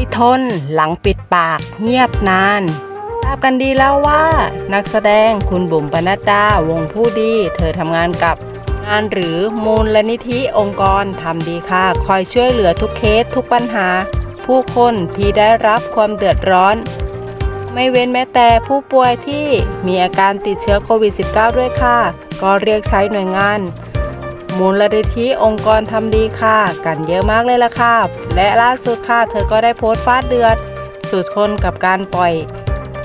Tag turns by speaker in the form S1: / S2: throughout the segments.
S1: ไม่ทนหลังปิดปากเงียบนาน ทราบกันดีแล้วว่า นักแสดงคุณบุ๋มปนัดดาวงผู้ดี เธอทำงานกับงานหรือมูลนิธิองค์กรทำดีค่ะ คอยช่วยเหลือทุกเคสทุกปัญหา ผู้คนที่ได้รับความเดือดร้อน ไม่เว้นแม้แต่ผู้ป่วยที่มีอาการติดเชื้อโควิด -19 ด้วยค่ะ ก็เรียกใช้หน่วยงาน มูลนิธิองค์กรทำดีค่ะ กันเยอะมากเลยล่ะค่ะ และล่าสุดค่ะ เธอก็ได้โพสต์ฟาดเดือด สุดทนกับการปล่อย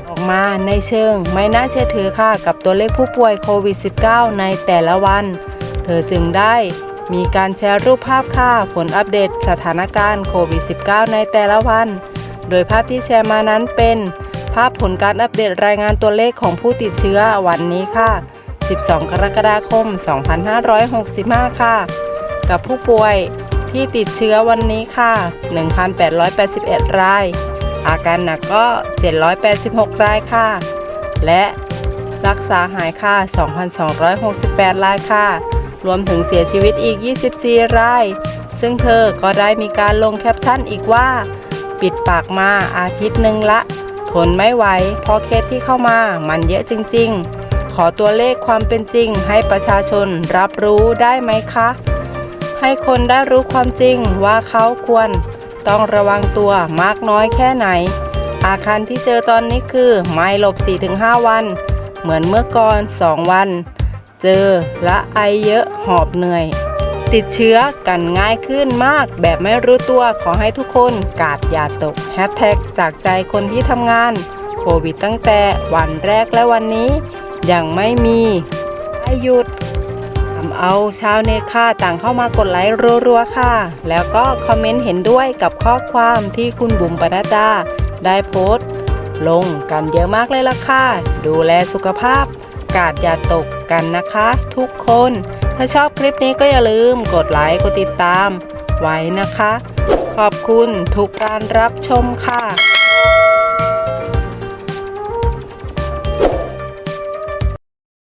S1: ออกมาในเชิง ไม่น่าเชื่อถือค่ะ กับตัวเลขผู้ป่วยโควิด -19 ในแต่ละวัน เธอจึงได้มีการแชร์รูปภาพค่ะ ผลอัปเดตสถานการณ์โควิด -19 ในแต่ละวัน โดยภาพที่แชร์มานั้นเป็น ภาพผลการอัปเดตรายงานตัวเลขของผู้ติดเชื้อวันนี้ค่ะ 12 กรกฎาคม 2565 ค่ะ กับผู้ป่วยที่ติดเชื้อวันนี้ค่ะ 1,881 ราย อาการหนักก็ 786 รายค่ะ และรักษาหายค่ะ 2,268 รายค่ะ รวมถึงเสียชีวิตอีก 24 ราย ซึ่งเธอก็ได้มีการลงแคปชั่นอีกว่า ปิดปากมาอาทิตย์หนึ่งละ ทนไม่ไหวเพราะเคสที่เข้ามามันเยอะจริง ๆ ขอตัวเลขความเป็นจริงให้ประชาชนรับรู้ได้ไหมคะ ให้คนได้รู้ความจริงว่าเขาควร ต้องระวังตัวมากน้อยแค่ไหน อาการที่เจอตอนนี้คือไม่หลบ 4-5 วัน เหมือนเมื่อก่อน 2 วัน เจอและไอเยอะหอบเหนื่อย ติดเชื้อกันง่ายขึ้นมากแบบไม่รู้ตัวขอให้ทุกคนกาดอย่าตกแฮชแท็กจากใจคนที่ทำงานโควิดตั้งแต่วันแรกและวันนี้ ยังไม่มีให้หยุดทำเอาชาวเน็ตค่ะต่างเข้ามากดไลค์รัวๆค่ะ แล้วก็คอมเมนต์เห็นด้วยกับข้อความที่คุณบุ๋มปนัดดาได้โพสต์ลงกันเยอะมากเลยล่ะค่ะ ดูแลสุขภาพ กาดอย่าตกกันนะคะ ทุกคน ถ้าชอบคลิปนี้ก็อย่าลืมกดไลค์กดติดตามไว้นะคะ ขอบคุณทุกการรับชมค่ะ